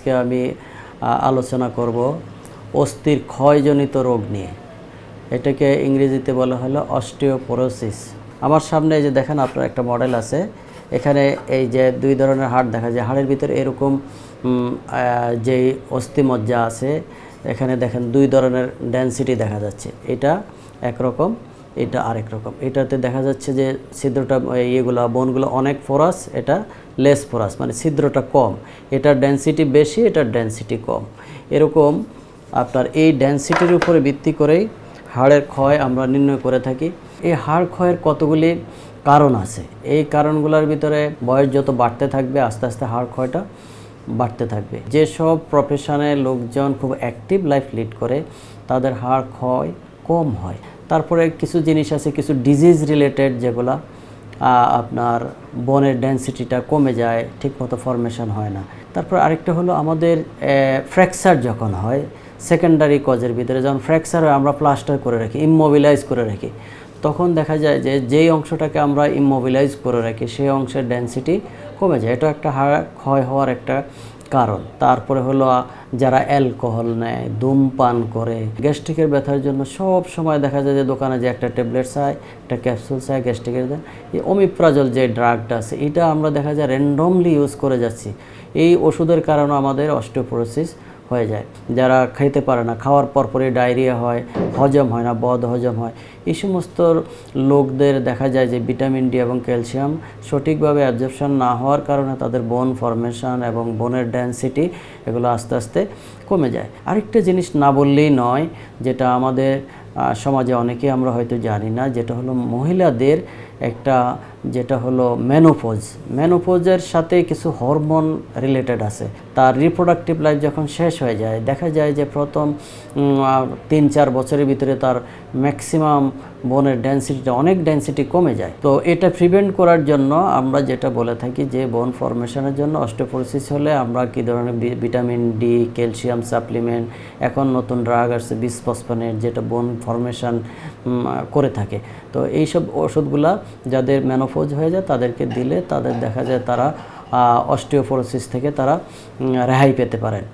আজকে আমি আলোচনা করব অস্থির ক্ষয়জনিত রোগ নিয়ে। এটাকে ইংরেজিতে বলা হলো অস্টিওপোরোসিস। আমার সামনে যে দেখেন, আপনার একটা মডেল আছে। এখানে এই যে দুই ধরনের হাড় দেখা যায়। হাড়ের ভিতরে এরকম যেই অস্থিমজ্জা আছে, এখানে দেখেন দুই ধরনের ডেন্সিটি দেখা যাচ্ছে। এটা একরকম এটা আরেক রকম। এটাতে দেখা যাচ্ছে যে ছিদ্রটা ইয়েগুলো, বোনগুলো অনেক ফোরাস, এটা লেস ফোরাস মানে ছিদ্রটা কম। এটার ডেন্সিটি বেশি, এটার ডেন্সিটি কম। এরকম আপনার এই ডেন্সিটির উপরে ভিত্তি করেই হাড়ের ক্ষয় আমরা নির্ণয় করে থাকি। এই হাড় ক্ষয়ের কতগুলি কারণ আছে? এই কারণগুলোর ভিতরে বয়স যত বাড়তে থাকবে, আস্তে আস্তে হাড় ক্ষয়টা বাড়তে থাকবে। যেসব প্রফেশনে লোকজন খুব অ্যাক্টিভ লাইফ লিড করে, তাদের হাড় ক্ষয় কম হয়। তারপরে কিছু জিনিস আছে, কিছু ডিজিজ রিলেটেড যেগুলা আপনার বনের ডেন্সিটিটা কমে যায়, ঠিকমতো ফরমেশন হয় না। তারপর আরেকটা হলো আমাদের ফ্র্যাকচার যখন হয় সেকেন্ডারি কজের ভিতরে যখন ফ্র্যাকচার হয়, আমরা প্লাস্টার করে রাখি ইমমোবিলাইজ করে রাখি। তখন দেখা যায় যে, যেই অংশটাকে আমরা ইমমোবিলাইজ করে রাখি, সেই অংশের ডেন্সিটি কমে যায়। এটা একটা হাড় ক্ষয় হওয়ার একটা কারণ। তারপরে হলো, যারা অ্যালকোহল নেয়, ধূমপান করে, গ্যাস্ট্রিকের ব্যথার জন্য সব সময় দেখা যায় যে দোকানে যে একটা ট্যাবলেট চায়, একটা ক্যাপসুল চায়, গ্যাস্ট্রিকের দেন, এই অমিপ্রাজল যে ড্রাগটা আছে, এটা আমরা দেখা যায় র্যান্ডমলি ইউজ করে যাচ্ছি। এই ওষুধের কারণে আমাদের অস্টিওপোরোসিস হয়ে যায়। যারা খেতে পারে না, খাওয়ার পরপরই ডায়রিয়া হয়, হজম হয় না, বদ হজম হয়। এই সমস্ত লোকদের দেখা যায় যে ভিটামিন ডি এবং ক্যালসিয়াম সঠিকভাবে অ্যাবজর্পশন না হওয়ার কারণে তাদের বোন ফরমেশন এবং বোনের ডেন্সিটি এগুলো আস্তে আস্তে কমে যায়। আরেকটা জিনিস না বললেই নয়, যেটা আমাদের সমাজে অনেকে আমরা হয়তো জানি না, যেটা হলো মহিলাদের একটা, যেটা হলো ম্যানোপোজ ম্যানোপোজের সাথে কিছু হরমোন রিলেটেড আছে। তার রিপ্রোডাক্টিভ লাইফ যখন শেষ হয়ে যায়, দেখা যায় যে প্রথম তিন চার বছরের ভিতরে তার ম্যাক্সিমাম বোনের ডেন্সিটিটা অনেক ডেন্সিটি কমে যায়। তো এটা প্রিভেন্ট করার জন্য আমরা যেটা বলে থাকি যে, বোন ফরমেশনের জন্য অস্টোপোরোসিস হলে আমরা কী ধরনের ভিটামিন ডি ক্যালসিয়াম সাপ্লিমেন্ট এখন নতুন ড্রাগ আসছে বিসফসফোনেট যেটা বোন ফরমেশন করে থাকে। তো এইসব ওষুধগুলা যাদের ম্যানোফোজ হয়ে যায় তাদেরকে দিলে তাদের দেখা যায় তারা অস্টিওপোরোসিস থেকে তারা রেহাই পেতে পারেন।